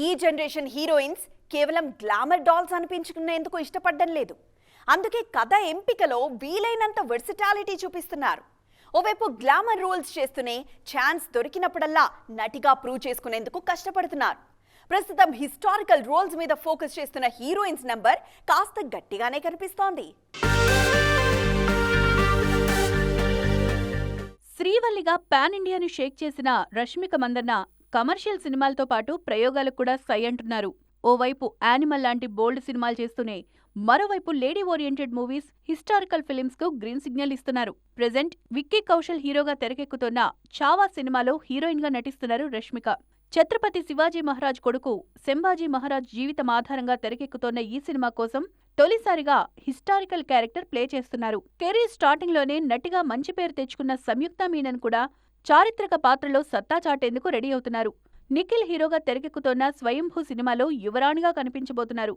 ఈ generation heroines కేవలం glamour dolls అనిపించుకునేందుకు ఇష్టపడడం లేదు. అందుకే కథ ఎంపికలో వీలైనంత వెర్సిటాలిటీ చూపిస్తున్నారు. ఓవైపు గ్లామర్ రోల్స్ చేస్తూనే ఛాన్స్ దొరికినప్పుడల్లా నటిగా ప్రూవ్ చేసుకునేందుకు కష్టపడుతున్నారు. ప్రస్తుతం హిస్టారికల్ రోల్స్ మీద ఫోకస్ చేస్తున్న హీరోయిన్స్ నంబర్ కాస్త గట్టిగానే కనిపిస్తోంది. శ్రీవల్లిగా పాన్ ఇండియాను షేక్ చేసిన రష్మిక మందన్న కమర్షియల్ సినిమాలతో పాటు ప్రయోగాలకు కూడా సై అంటున్నారు. ఓవైపు యానిమల్ లాంటి బోల్డ్ సినిమాలు చేస్తూనే మరోవైపు లేడీ ఓరియంటెడ్ మూవీస్ హిస్టారికల్ ఫిలిమ్స్కు గ్రీన్ సిగ్నల్ ఇస్తున్నారు. ప్రెజెంట్ విక్కీ కౌశల్ హీరోగా తెరకెక్కుతున్న చావా సినిమాలో హీరోయిన్గా నటిస్తున్నారు రష్మిక. ఛత్రపతి శివాజీ మహారాజ్ కొడుకు శంభాజీ మహారాజ్ జీవితం ఆధారంగా తెరకెక్కుతోన్న ఈ సినిమా కోసం తొలిసారిగా హిస్టారికల్ క్యారెక్టర్ ప్లే చేస్తున్నారు. కెరీర్ స్టార్టింగ్లోనే నటిగా మంచి పేరు తెచ్చుకున్న సంయుక్త మీనన్ కూడా చారిత్రక పాత్రలో సత్తా చాటేందుకు రెడీ అవుతున్నారు. నిఖిల్ హీరోగా తెరకెక్కుతోన్న స్వయంభూ సినిమాలో యువరాణిగా కనిపించబోతున్నారు.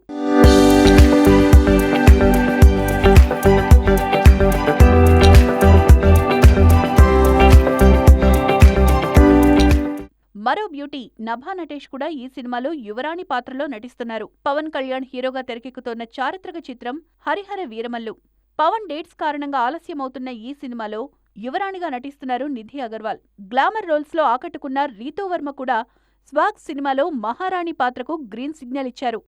మరో బ్యూటీ నభా నటేష్ కూడా ఈ సినిమాలో యువరాణి పాత్రలో నటిస్తున్నారు. పవన్ కళ్యాణ్ హీరోగా తెరకెక్కుతోన్న చారిత్రక చిత్రం హరిహర వీరమల్లు. పవన్ డేట్స్ కారణంగా ఆలస్యమవుతున్న ఈ సినిమాలో యువరాణిగా నటిస్తున్నారు నిధి అగర్వాల్. గ్లామర్ రోల్స్లో ఆకట్టుకున్న రీతూ వర్మ కూడా స్వాగ్ సినిమాలో మహారాణి పాత్రకు గ్రీన్ సిగ్నల్ ఇచ్చారు.